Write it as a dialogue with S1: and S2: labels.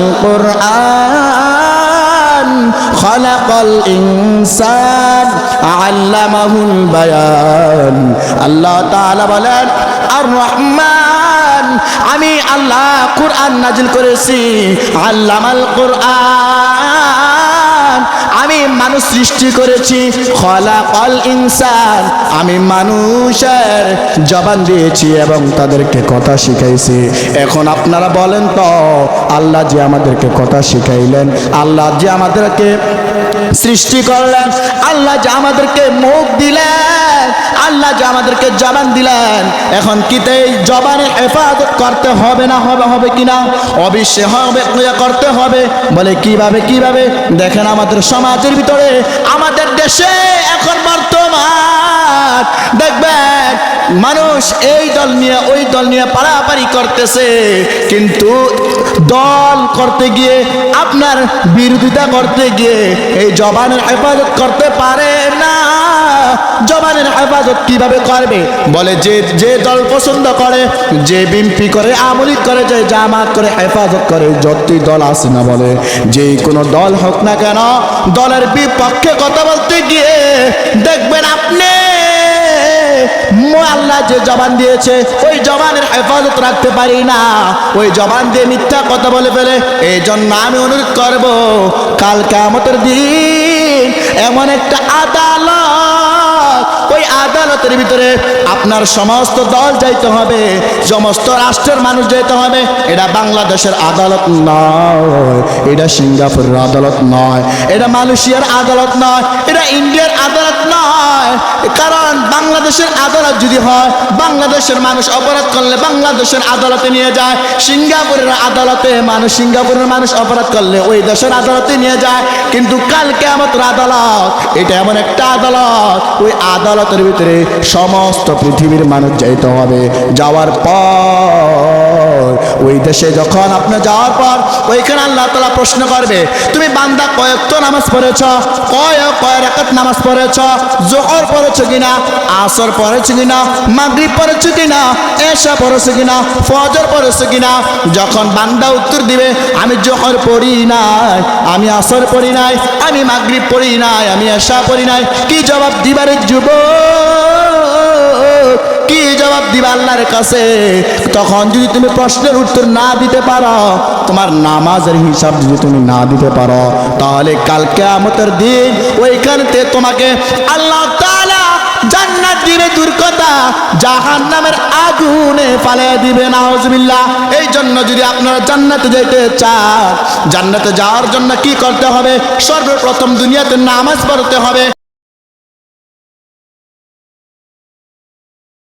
S1: القرآن خلق الإنسان علمه البيان আল্লাহ তাআলা বলেন আর রহমান আমি আল্লাহ কোরআন নাজিল করেছি। আল্লামাল কোরআন আমি মানুষ সৃষ্টি করেছি, খলাকাল ইনসান। আমি মানুষের জবান দিয়েছি এবং তাদেরকে কথা শিখাইছি। এখন আপনারা বলেন তো, আল্লাহ যে আমাদেরকে কথা শিখাইলেন, আল্লাহ যে আমাদেরকে সৃষ্টি করলেন, আল্লাহ যে আমাদেরকে মুখ দিলেন। আল্লাহ যে আমাদেরকে জবান দিলেন, এখন কিতে এই জবানের হেফাজত করতে হবে না হবে হবে কিনা? অবশ্যই হবে করতে হবে। বলে কীভাবে কীভাবে? দেখেন আমাদের সমাজের ভিতরে, আমাদের দেশে এখন বর্তমান, দেখবেন, মানুষ এই দল নিয়ে, ওই দল নিয়ে পাড়াপাড়ি করতেছে। কিন্তু দল করতে গিয়ে, আপনার বিরোধিতা করতে গিয়ে, এই জবানের হেফাজত করতে পারে না। হেফাজত কীভাবে করবে? বলে, যে যে দল পছন্দ করে, যে বিম্পি করে আমলিক করে, যে জামাত করে, হেফাজত করে, যতই দল আসে না বলে যে কোনো দল হোক না কেন, দলের বিপক্ষে কথা বলতে গিয়ে দেখবেন আপনি আল্লাহ যে জবান দিয়েছে, ওই জবানের হেফাজত রাখতে পারি না। ওই জবান দিয়ে মিথ্যা কথা বলে ফেলে এই জন্য আমি অনুরোধ করব, কাল কামতের দিন এমন একটা আদালত আদালতের ভিতরে আপনার সমস্ত দল যাইতে হবে, সমস্ত রাষ্ট্রের মানুষ যাইতে হবে। এটা বাংলাদেশের আদালত নয়, এটা সিঙ্গাপুরের আদালত নয়, এটা মালয়েশিয়ার আদালত নয়, এটা ইন্ডিয়ার আদালত নয়। কারণ বাংলাদেশের আদালত যদি হয়, বাংলাদেশের মানুষ অপরাধ করলে বাংলাদেশের আদালতে নিয়ে যায়। সিঙ্গাপুরের আদালতে মানুষ, সিঙ্গাপুরের মানুষ অপরাধ করলে ওই দেশের আদালতে নিয়ে যায়। কিন্তু কালকে আমাদের আদালত, এটা এমন একটা আদালত, ওই আদালতের ভিতরে সমস্ত পৃথিবীর মানুষ যাইতে হবে। যাওয়ার পর ওই দেশে যখন আপনি যাওয়ার পর ওইখানে আল্লাহ তালা প্রশ্ন করবে, তুমি বান্দা কয়েকটা নামাজ পড়েছ? কয় কয় রাকাত নামাজ পড়েছ? জোহর পড়েছ কিনা? আসর পড়েছ কিনা? মাগরিব পড়েছ কিনা? এশা পড়েছ কিনা? ফজর পড়েছ কিনা? যখন বান্দা উত্তর দিবে, আমি জোহর পড়ি নাই, আমি আসর পড়ি নাই, আমি মাগরিব পড়ি নাই, আমি এশা পড়ি নাই। কি জবাব দিবারে যুবক? জবাব দিবা আল্লাহর কাছে, তখন যদি তুমি প্রশ্নের উত্তর না দিতে পারো, তোমার নামাজের হিসাব যদি তুমি না দিতে পারো, তাহলে কালকে আমতের দিন ওইখানেতে তোমাকে আল্লাহ তাআলা জান্নাত দিবে দূর কথা জাহান নামের আগুনে ফালে দিবে, নাউজুবিল্লাহ। এই জন্য যদি আপনারা জান্নাতে যেতে চান, জান্নাতে যাওয়ার জন্য কি করতে হবে? সর্বপ্রথম দুনিয়াতে নামাজ পড়তে হবে।